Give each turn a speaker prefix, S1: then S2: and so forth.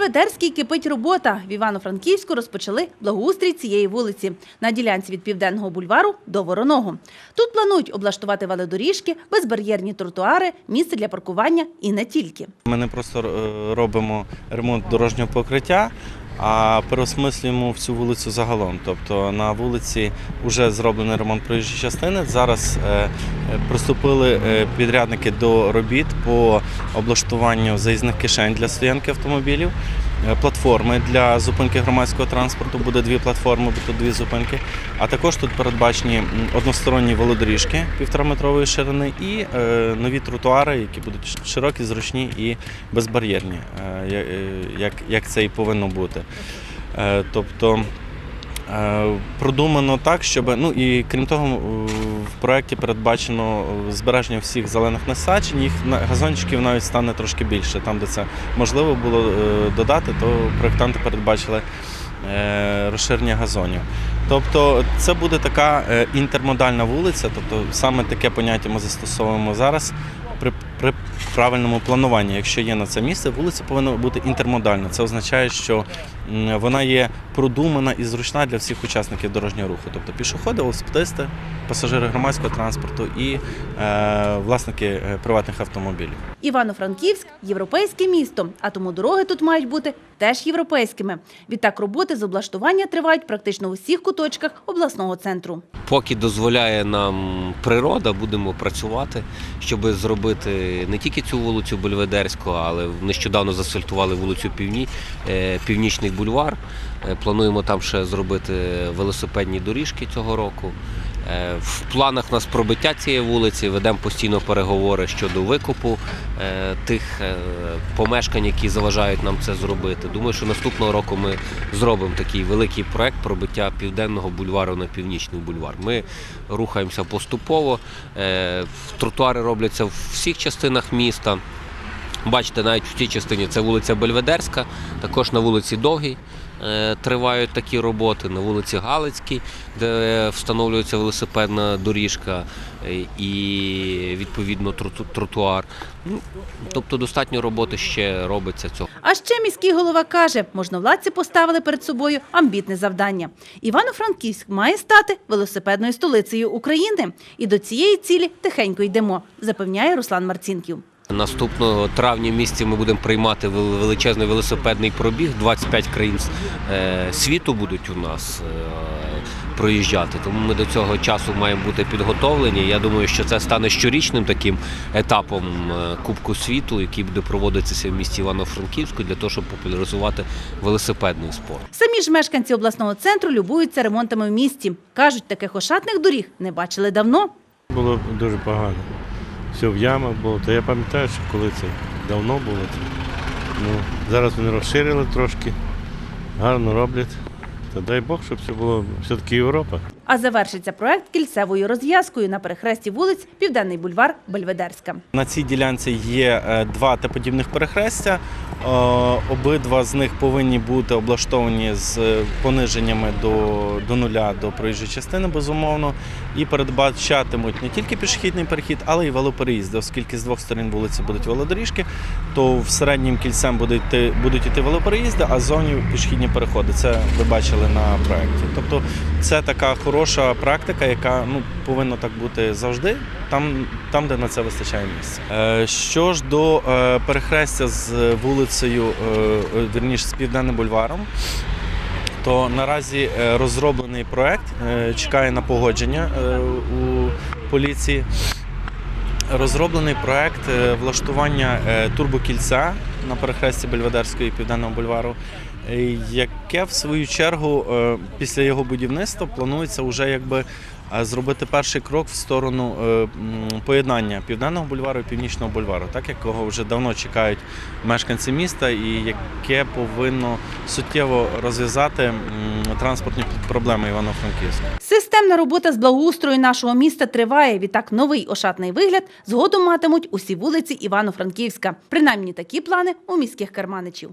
S1: Бельведерській кипить робота. В Івано-Франківську розпочали благоустрій цієї вулиці на ділянці від Південного бульвару до Вороного. Тут планують облаштувати велодоріжки, безбар'єрні тротуари, місце для паркування і не тільки.
S2: Ми не просто е, робимо ремонт дорожнього покриття, а переосмислюємо всю вулицю загалом. Тобто на вулиці вже зроблений ремонт проїжджої частини. Зараз е, е, приступили е, підрядники до робіт по облаштуванню заїзних кишень для стоянки автомобілів. Е, Платформи для зупинки громадського транспорту буде дві платформи, тут дві зупинки. А також тут передбачені односторонні велодоріжки півтораметрової ширини і е, нові тротуари, які будуть широкі, зручні і безбар'єрні, е, як, це і повинно бути. Тобто продумано так, щоб ну і крім того, е, в проєкті передбачено е, збереження всіх зелених насаджень. Їх газончиків навіть стане трошки більше. Там, де це можливо було е, додати, то проєктанти передбачили е, розширення газонів. Тобто це буде така е, інтермодальна вулиця, тобто саме таке поняття ми застосовуємо зараз. При, правильному плануванні, якщо є на це місце, вулиця повинна бути інтермодальна. Це означає, що вона є продумана і зручна для всіх учасників дорожнього руху, тобто пішоходи, велосипедисти, пасажири громадського транспорту і е, власники е, приватних автомобілів.
S1: Івано-Франківськ європейське місто, а тому дороги тут мають бути теж європейськими. Відтак роботи з облаштування тривають практично у всіх куточках обласного центру.
S3: Поки дозволяє нам природа, будемо працювати, щоб зробити не тільки цю вулицю Бельведерську, але нещодавно засфальтували вулицю Півні, е, Північний бульвар. Е, Плануємо там ще зробити велосипедні доріжки цього року. Е, В планах нас пробиття цієї вулиці, ведемо постійно переговори щодо викупу е, тих е, помешкань, які заважають нам це зробити. Думаю, що наступного року ми зробимо такий великий проект пробиття південного бульвару на північний бульвар. Ми рухаємося поступово. Тротуари робляться в всіх частинах міста. Бачите, навіть в тій частині це вулиця Бельведерська, також на вулиці Довгій е, тривають такі роботи, на вулиці Галицькій, де встановлюється велосипедна доріжка е, і відповідно тротуар. Ну, тобто достатньо роботи ще робиться цього.
S1: А ще міський голова каже, можновладці поставили перед собою амбітне завдання. Івано-Франківськ має стати велосипедною столицею України. І до цієї цілі тихенько йдемо, запевняє Руслан Марцінків.
S3: Наступного травня місяці ми будемо приймати величезний велосипедний пробіг. 25 країн е, світу будуть у нас е, проїжджати. Тому ми до цього часу маємо бути підготовлені. Я думаю, що це стане щорічним таким етапом е, Кубку світу, який буде проводитися в місті Івано-Франківську для того, щоб популяризувати велосипедний спорт.
S1: Самі ж мешканці обласного центру любуються ремонтами в місті. Кажуть, таких ошатних доріг не бачили давно.
S4: Було дуже погано. Все в ямах було. То я пам'ятаю, що коли це давно було. Ну, зараз вони розширили трошки, гарно роблять. Та дай Бог, щоб це було все-таки Європа.
S1: А завершиться проект кільцевою розв'язкою на перехресті вулиць Південний бульвар Бельведерська.
S2: На цій ділянці є е, два Т-подібних перехрестя. Е, Обидва з них повинні бути облаштовані з е, пониженнями до, до нуля до проїжджої частини, безумовно, і передбачатимуть не тільки пішохідний перехід, але й велопереїзди, оскільки з двох сторін вулиці будуть велодоріжки, то в середнім кільцем будуть йти, будуть йти велопереїзди, а ззовні пішохідні переходи. Це ви бачили на проєкті. Тобто це така хороша практика, яка ну, повинна так бути завжди, там, там де на це вистачає місця. Е, Що ж до е, перехрестя з вулицею, е, е, з південним бульваром, то наразі розроблений проект чекає на погодження у поліції. Розроблений проект влаштування турбокільця на перехресті Бельведерського і Південного бульвару, яке в свою чергу е, після його будівництва планується вже якби е, зробити перший крок в сторону е, поєднання Південного бульвару і Північного бульвару, так якого вже давно чекають мешканці міста, і яке повинно суттєво розв'язати транспортні проблеми Івано-Франківська.
S1: Системна робота з благоустрою нашого міста триває. Відтак новий ошатний вигляд згодом матимуть усі вулиці Івано-Франківська. Принаймні такі плани у міських карманичів.